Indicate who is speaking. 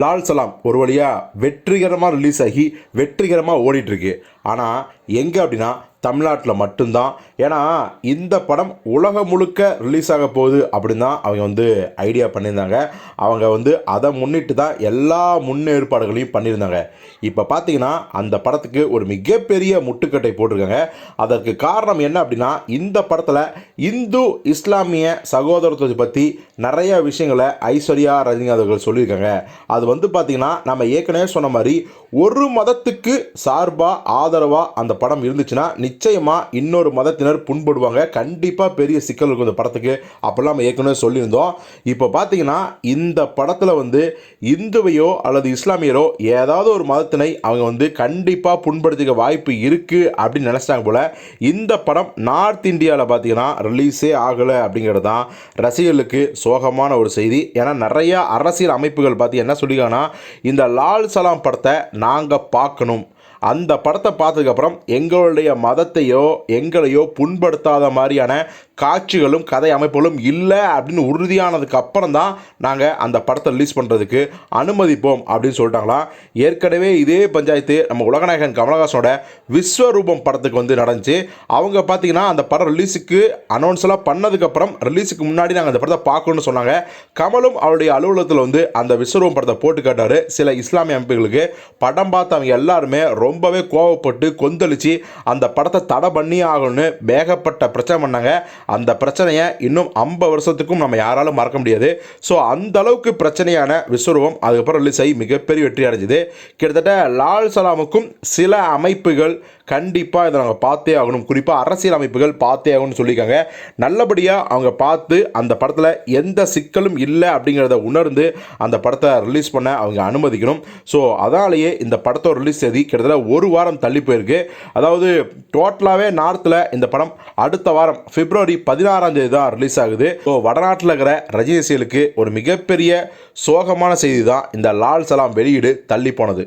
Speaker 1: லால் சலாம் ஒரு வழியாக வெற்றிகரமாக ரிலீஸ் ஆகி வெற்றிகரமாக ஓடிட்டுருக்கு ஆனால் எங்கே அப்படின்னா தமிழ்நாட்டில் மட்டும்தான். ஏன்னா இந்த படம் உலகம் முழுக்க ரிலீஸ் ஆக போகுது அப்படின்னு தான் அவங்க வந்து ஐடியா பண்ணியிருந்தாங்க. அவங்க வந்து அதை முன்னிட்டு தான் எல்லா முன்னேற்பாடுகளையும் பண்ணியிருந்தாங்க. இப்போ பார்த்தீங்கன்னா அந்த படத்துக்கு ஒரு மிகப்பெரிய முட்டுக்கட்டை போட்டிருக்காங்க. அதற்கு காரணம் என்ன அப்படின்னா இந்த படத்தில் இந்து இஸ்லாமிய சகோதரத்துவத்தை பற்றி நிறைய விஷயங்களை ஐஸ்வர்யா ரஜினிகாந்த் அவர்கள் சொல்லியிருக்காங்க. அது வந்து பார்த்திங்கன்னா நம்ம ஏற்கனவே சொன்ன மாதிரி ஒரு மதத்துக்கு சார்பாக ஆதரவாக அந்த படம் இருந்துச்சுன்னா நிச்சயமாக இன்னொரு மதத்தினர் புண்படுவாங்க. கண்டிப்பாக பெரிய சிக்கல் இருக்கும் இந்த படத்துக்கு. அப்போல்லாம் நம்ம ஏற்கனவே சொல்லியிருந்தோம். இப்போ பார்த்தீங்கன்னா இந்த படத்தில் வந்து இந்துவையோ அல்லது இஸ்லாமியரோ ஏதாவது ஒரு மதத்தினை அவங்க வந்து கண்டிப்பாக புண்படுத்திக்க வாய்ப்பு இருக்குது அப்படின்னு நினச்சிட்டாங்க போல். இந்த படம் நார்த் இந்தியாவில் பார்த்தீங்கன்னா ரிலீஸே ஆகலை அப்படிங்கிறது தான் ரசிகர்களுக்கு சோகமான ஒரு செய்தி. ஏன்னா நிறையா அரசியல் அமைப்புகள் பார்த்து என்ன சொல்லியிருக்காங்கன்னா இந்த லால் சலாம் படத்தை நாங்கள் பார்க்கணும். அந்த படத்தை பார்த்ததுக்கப்புறம் எங்களுடைய மதத்தையோ எங்களையோ புண்படுத்தாத மாதிரியான காட்சிகளும் கதை அமைப்புகளும் இல்லை அப்படின்னு உறுதியானதுக்கு அப்புறம் தான் நாங்கள் அந்த படத்தை ரிலீஸ் பண்ணுறதுக்கு அனுமதிப்போம் அப்படின்னு சொல்லிட்டாங்களாம் ஏற்கனவே இதே பஞ்சாயத்து நம்ம உலகநாயகன் கமலஹாசனோட விஸ்வரூபம் படத்துக்கு வந்து நடந்துச்சு. அவங்க பார்த்தீங்கன்னா அந்த படம் ரிலீஸுக்கு அனௌன்ஸ் எல்லாம் பண்ணதுக்கப்புறம் ரிலீஸுக்கு முன்னாடி நாங்கள் அந்த படத்தை பார்க்கணும்னு சொன்னாங்க. கமலும் அவருடைய அலுவலகத்தில் வந்து அந்த விஸ்வரூபம் படத்தை போட்டு காட்டார் சில இஸ்லாமிய அமைப்புகளுக்கு படம் பார்த்தவங்க எல்லாருமே ரொம்பவே கோவப்பட்டு கொந்தளிச்சு அந்த படத்தை தடை பண்ணி ஆகணும்னு வேகப்பட்ட பிரச்சனை பண்ணாங்க. அந்த பிரச்சனையை இன்னும் ஐம்பது வருஷத்துக்கும் நம்ம யாராலும் மறக்க முடியாது. ஸோ அந்த அளவுக்கு பிரச்சனையான விஸ்வரூபம் அதுக்கப்புறம் ரிலீஸ் ஆகி மிகப்பெரிய வெற்றி அடைஞ்சுது. கிட்டத்தட்ட லால் சலாமுக்கும் சில அமைப்புகள் கண்டிப்பாக இதை நாங்கள் பார்த்தே ஆகணும். குறிப்பாக அரசியல் அமைப்புகள் பார்த்தே ஆகணும்னு சொல்லியிருக்காங்க. நல்லபடியாக அவங்க பார்த்து அந்த படத்தில் எந்த சிக்கலும் இல்லை அப்படிங்கிறத உணர்ந்து அந்த படத்தை ரிலீஸ் பண்ண அவங்க அனுமதிக்கணும். ஸோ அதனாலேயே இந்த படத்தோட ரிலீஸ் தேதி கிட்டத்தட்ட ஒரு வாரம் தள்ளி போயிருக்கு. அதாவது டோட்டலாகவே நார்த்தில் இந்த படம் அடுத்த வாரம் பிப்ரவரி பதினாறாம் தேதி தான் ரிலீஸ் ஆகுது. ஸோ வடநாட்டில் இருக்கிற ரஜினி ரசிகர்களுக்கு ஒரு மிகப்பெரிய சோகமான செய்தி தான் இந்த லால் சலாம் வெளியீடு தள்ளி போனது.